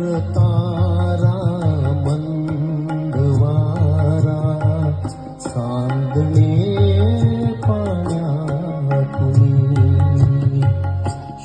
शुक्रतारा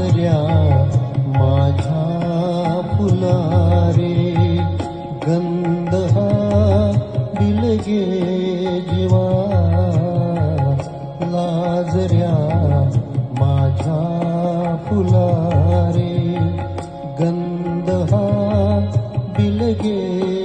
्या माझा फुलारे गन्धः बिलगे जीवा. लजर्या मा फुल गन्धहा बिलगे